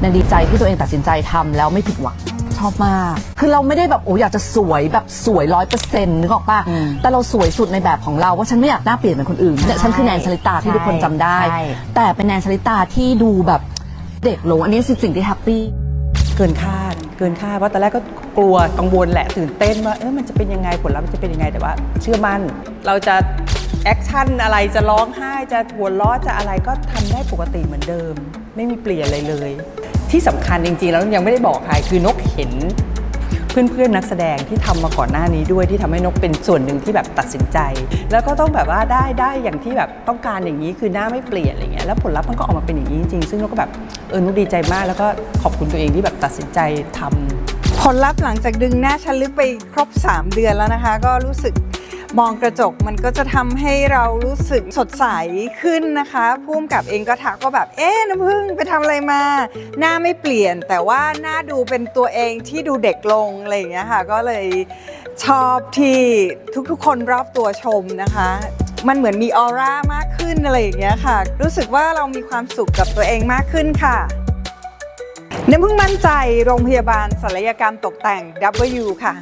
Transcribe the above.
ในดีใจที่ตัวเองตัดสินใจทำแล้วไม่ผิดหวังชอบมาก คือเราไม่ได้แบบโอ้อยากจะสวยแบบสวยร้อยเปอร์เซ็นต์นึกออกปะอืมแต่เราสวยสุดในแบบของเราว่าฉันไม่อยากหน้าเปลี่ยนเหมือนคนอื่นเนี่ยฉันคือแนนชลิตาที่ทุกคนจำได้ใช่แต่เป็นแนนชลิตาที่ดูแบบเด็กลงอันนี้คือสิ่งที่แฮปปี้เกินคาดเกินคาดเพราะตอนแรกก็กลัวกังวลแหละตื่นเต้นว่าเออมันจะเป็นยังไงผลลัพธ์มันจะเป็นยังไงแต่ว่า เชื่อมั่นเราจะแอคชั่นอะไรจะร้องไห้จะหัวเราะจะอะไรก็ทำได้ปกติเหมือนเดิม ไม่มีเปลี่ยนอะไรเลย ที่สำคัญจริงๆแล้วยังไม่ได้บอกใครคือนกเห็นเพื่อนๆนักแสดงที่ทำมาก่อนหน้านี้ด้วยที่ทำให้นกเป็นส่วนหนึ่งที่แบบตัดสินใจ แล้วก็ต้องแบบว่าได้ได้อย่างที่แบบต้องการอย่างนี้คือหน้าไม่เปลี่ยนอะไรเงี้ยแล้วผลลัพธ์มันก็ออกมาเป็นอย่างนี้จริงๆซึ่งนกก็แบบเออนกดีใจมาก แล้วก็ขอบคุณตัวเองที่แบบตัดสินใจทำผลลัพธ์หลังจากดึงหน้าชันลึกไปครบ 3 เดือนแล้วนะคะ ก็รู้สึก มองกระจกมันก็จะทำให้เรารู้สึกสดใสขึ้นนะคะพุ่มกับเองก็ทักก็แบบเอ๊ะน้ำพึ่งไปทำอะไรมา หน้าไม่เปลี่ยน แต่ว่าหน้าดูเป็นตัวเองที่ดูเด็กลงอะไรอย่างเงี้ยค่ะ ก็เลยชอบที่ทุกๆ คนรอบตัวชมนะคะ มันเหมือนมีออร่ามากขึ้นอะไรอย่างเงี้ยค่ะ รู้สึกว่าเรามีความสุขกับตัวเองมากขึ้นค่ะน้ำพึ่งมั่นใจโรงพยาบาลศัลยกรรมตกแต่ง W ค่ะ